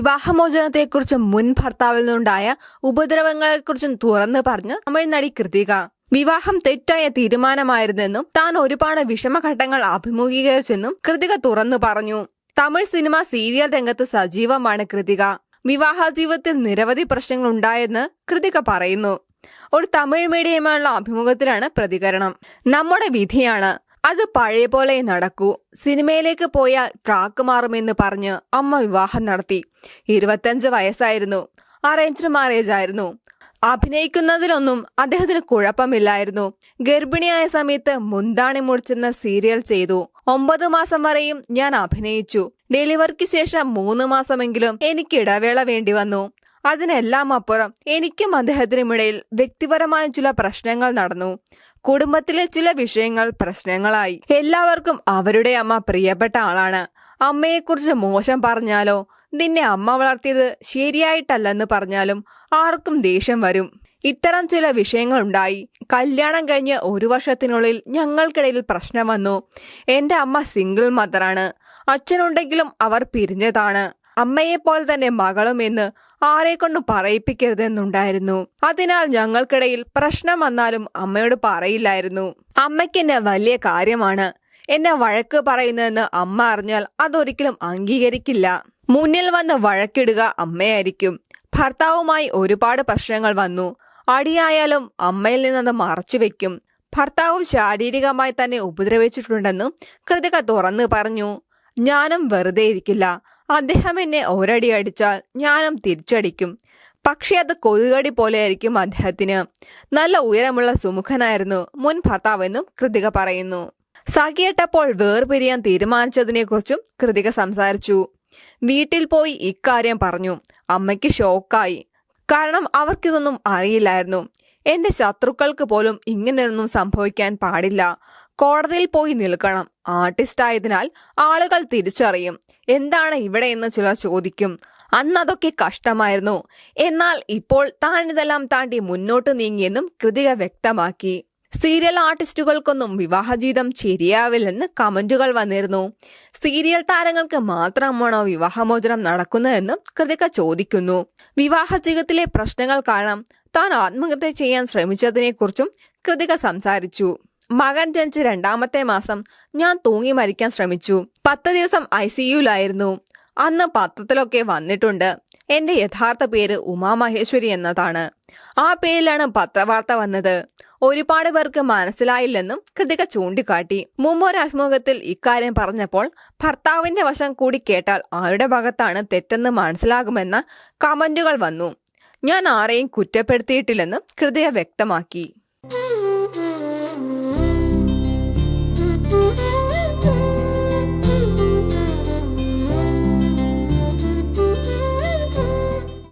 വിവാഹമോചനത്തെക്കുറിച്ചും മുൻ ഭർത്താവിൽ നിന്നുണ്ടായ ഉപദ്രവങ്ങളെക്കുറിച്ചും തുറന്നു പറഞ്ഞ് തമിഴ് നടി കൃതിക. വിവാഹം തെറ്റായ തീരുമാനമായിരുന്നെന്നും താൻ ഒരുപാട് വിഷമഘട്ടങ്ങൾ അഭിമുഖീകരിച്ചെന്നും കൃതിക തുറന്നു പറഞ്ഞു. തമിഴ് സിനിമ സീരിയൽ രംഗത്ത് സജീവമാണ് കൃതിക. വിവാഹ ജീവിതത്തിൽ നിരവധി പ്രശ്നങ്ങൾ ഉണ്ടായെന്ന് കൃതിക പറയുന്നു. ഒരു തമിഴ് മീഡിയമുള്ള അഭിമുഖത്തിലാണ് പ്രതികരണം. നമ്മുടെ വിധിയാണ്. അത് പഴയ പോലെ നടക്കൂ. സിനിമയിലേക്ക് പോയാൽ ട്രാക്ക് മാറുമെന്ന് പറഞ്ഞ് അമ്മ വിവാഹം നടത്തി. ഇരുപത്തഞ്ച് വയസ്സായിരുന്നു. അറേഞ്ച്ഡ് മാരേജ് ആയിരുന്നു. അഭിനയിക്കുന്നതിലൊന്നും അദ്ദേഹത്തിന് കുഴപ്പമില്ലായിരുന്നു. ഗർഭിണിയായ സമയത്ത് മുന്താണി മുടിച്ചെന്ന സീരിയൽ ചെയ്തു. ഒമ്പത് മാസം വരെയും ഞാൻ അഭിനയിച്ചു. ഡെലിവറിക്ക് ശേഷം മൂന്ന് മാസമെങ്കിലും എനിക്ക് ഇടവേള വേണ്ടി വന്നു. അതിനെല്ലാം അപ്പുറം എനിക്കും അദ്ദേഹത്തിനുമിടയിൽ വ്യക്തിപരമായ ചില പ്രശ്നങ്ങൾ നടന്നു. കുടുംബത്തിലെ ചില വിഷയങ്ങൾ പ്രശ്നങ്ങളായി. എല്ലാവർക്കും അവരുടെ അമ്മ പ്രിയപ്പെട്ട ആളാണ്. അമ്മയെക്കുറിച്ച് മോശം പറഞ്ഞാലോ നിന്നെ അമ്മ വളർത്തിയത് ശരിയായിട്ടല്ലെന്ന് പറഞ്ഞാലും ആർക്കും ദേഷ്യം വരും. ഇത്തരം ചില വിഷയങ്ങൾ ഉണ്ടായി കല്യാണം കഴിഞ്ഞ് ഒരു വർഷത്തിനുള്ളിൽ ഞങ്ങൾക്കിടയിൽ പ്രശ്നം വന്നു. എന്റെ അമ്മ സിംഗിൾ മദറാണ്. അച്ഛനുണ്ടെങ്കിലും അവർ പിരിഞ്ഞതാണ്. അമ്മയെപ്പോലെ തന്നെ മകളും എന്ന് ആരെ കൊണ്ട് പറയിപ്പിക്കരുതെന്നുണ്ടായിരുന്നു. അതിനാൽ ഞങ്ങൾക്കിടയിൽ പ്രശ്നം വന്നാലും അമ്മയോട് പറയില്ലായിരുന്നു. അമ്മയ്ക്ക് എന്നെ വലിയ കാര്യമാണ്. എന്നെ വഴക്ക് പറയുന്നതെന്ന് അമ്മ അറിഞ്ഞാൽ അതൊരിക്കലും അംഗീകരിക്കില്ല. മുന്നിൽ വന്ന് വഴക്കിടുക അമ്മയായിരിക്കും. ഭർത്താവുമായി ഒരുപാട് പ്രശ്നങ്ങൾ വന്നു. അടിയായാലും അമ്മയിൽ നിന്നത് മറച്ചു വെക്കും. ഭർത്താവ് ശാരീരികമായി തന്നെ ഉപദ്രവിച്ചിട്ടുണ്ടെന്നും കൃതിക തുറന്നു പറഞ്ഞു. ഞാനും വെറുതെ ഇരിക്കില്ല അദ്ദേഹം എന്നെ ഒരടി അടിച്ചാൽ ഞാനും തിരിച്ചടിക്കും. പക്ഷെ അത് കൊതുകടി പോലെയായിരിക്കും അദ്ദേഹത്തിന്. നല്ല ഉയരമുള്ള സുമുഖനായിരുന്നു മുൻ ഭർത്താവെന്നും കൃതിക പറയുന്നു. സഖിയേട്ടപ്പോൾ വേർപിരിയാൻ തീരുമാനിച്ചതിനെക്കുറിച്ചും കൃതിക സംസാരിച്ചു. വീട്ടിൽ പോയി ഇക്കാര്യം പറഞ്ഞു. അമ്മയ്ക്ക് ഷോക്കായി. കാരണം അവർക്കിതൊന്നും അറിയില്ലായിരുന്നു. എന്റെ ശത്രുക്കൾക്ക് പോലും ഇങ്ങനെയൊന്നും സംഭവിക്കാൻ പാടില്ല. കോടതിയിൽ പോയി നിൽക്കണം. ആർട്ടിസ്റ്റ് ആയതിനാൽ ആളുകൾ തിരിച്ചറിയും. എന്താണ് ഇവിടെ എന്ന് ചിലർ ചോദിക്കും. അന്നതൊക്കെ കഷ്ടമായിരുന്നു. എന്നാൽ ഇപ്പോൾ താൻ ഇതെല്ലാം താണ്ടി മുന്നോട്ട് നീങ്ങിയെന്നും കൃതിക വ്യക്തമാക്കി. സീരിയൽ ആർട്ടിസ്റ്റുകൾക്കൊന്നും വിവാഹജീവിതം ശരിയാവില്ലെന്ന് കമന്റുകൾ വന്നിരുന്നു. സീരിയൽ താരങ്ങൾക്ക് മാത്രമാണോ വിവാഹമോചനം നടക്കുന്നതെന്നും കൃതിക ചോദിക്കുന്നു. വിവാഹ ജീവിതത്തിലെ പ്രശ്നങ്ങൾ കാരണം താൻ ആത്മഹത്യ ചെയ്യാൻ ശ്രമിച്ചതിനെക്കുറിച്ചും കൃതിക സംസാരിച്ചു. മകൻ ജനിച്ച രണ്ടാമത്തെ മാസം ഞാൻ തൂങ്ങി മരിക്കാൻ ശ്രമിച്ചു. പത്ത് ദിവസം ഐ സിയുലായിരുന്നു അന്ന് പത്രത്തിലൊക്കെ വന്നിട്ടുണ്ട് എന്റെ യഥാർത്ഥ പേര് ഉമാമഹേശ്വരി എന്നതാണ്. ആ പേരിലാണ് പത്രവാർത്ത വന്നത്. ഒരുപാട് പേർക്ക് മനസ്സിലായില്ലെന്നും കൃതിക ചൂണ്ടിക്കാട്ടി. മുമ്പ് ഒരു അഭിമുഖത്തിൽ ഇക്കാര്യം പറഞ്ഞപ്പോൾ ഭർത്താവിന്റെ വശം കൂടി കേട്ടാൽ ആരുടെ ഭാഗത്താണ് തെറ്റെന്ന് മനസ്സിലാകുമെന്ന കമന്റുകൾ വന്നു. ഞാൻ ആരെയും കുറ്റപ്പെടുത്തിയിട്ടില്ലെന്നും കൃതിക വ്യക്തമാക്കി.